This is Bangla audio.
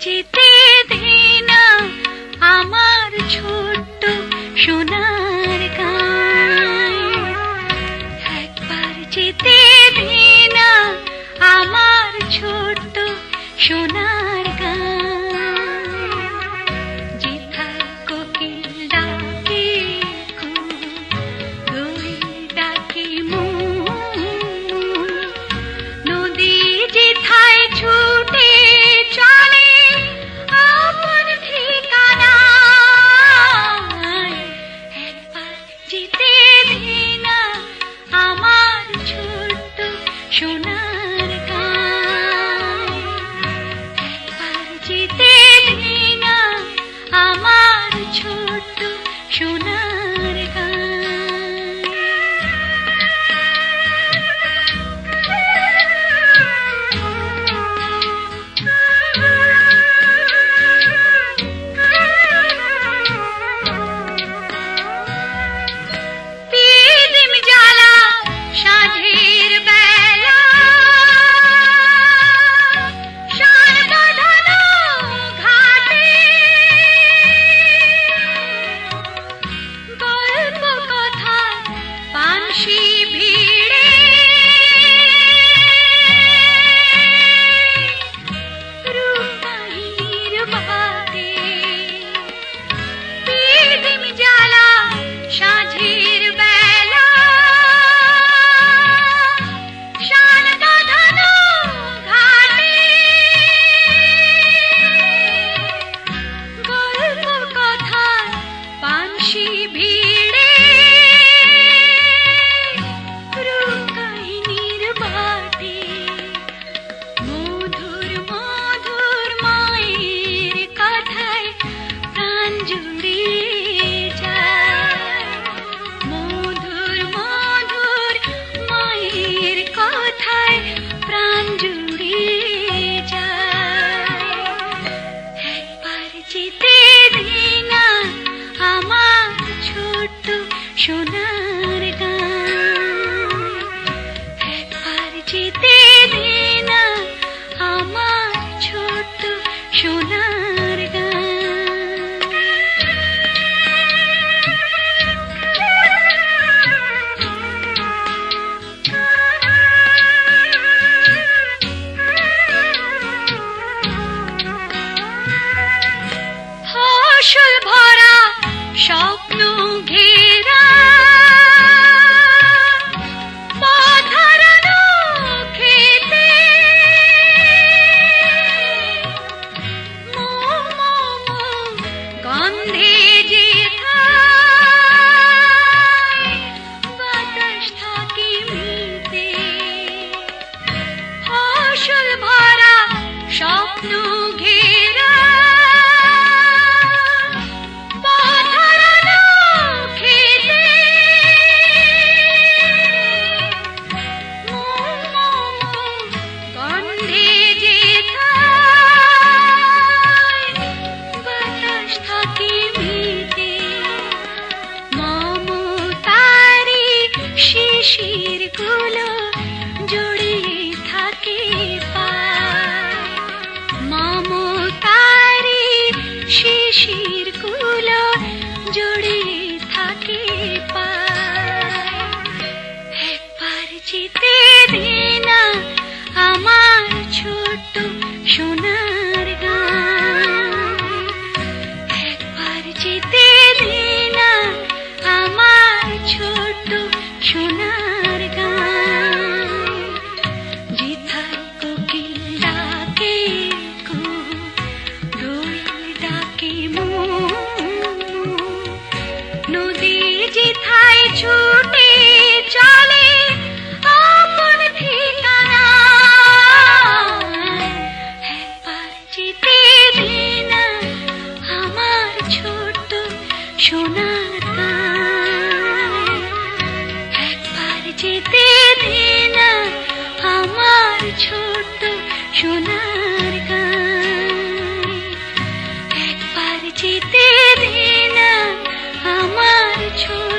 যেতে দে না আমার ছোট্ট সোনার গান একবার যেতে দে না আমার ছোট্ট সোনার আসে 手。শিশিরগুলো জড়িয়ে থাকে মমতারি শিশিরগুলো জড়িয়ে থাকে একবার জিতে দিনা আমার ছোট সোনার গান। একবার দিনা আমার ছোট छुना আমার ছোট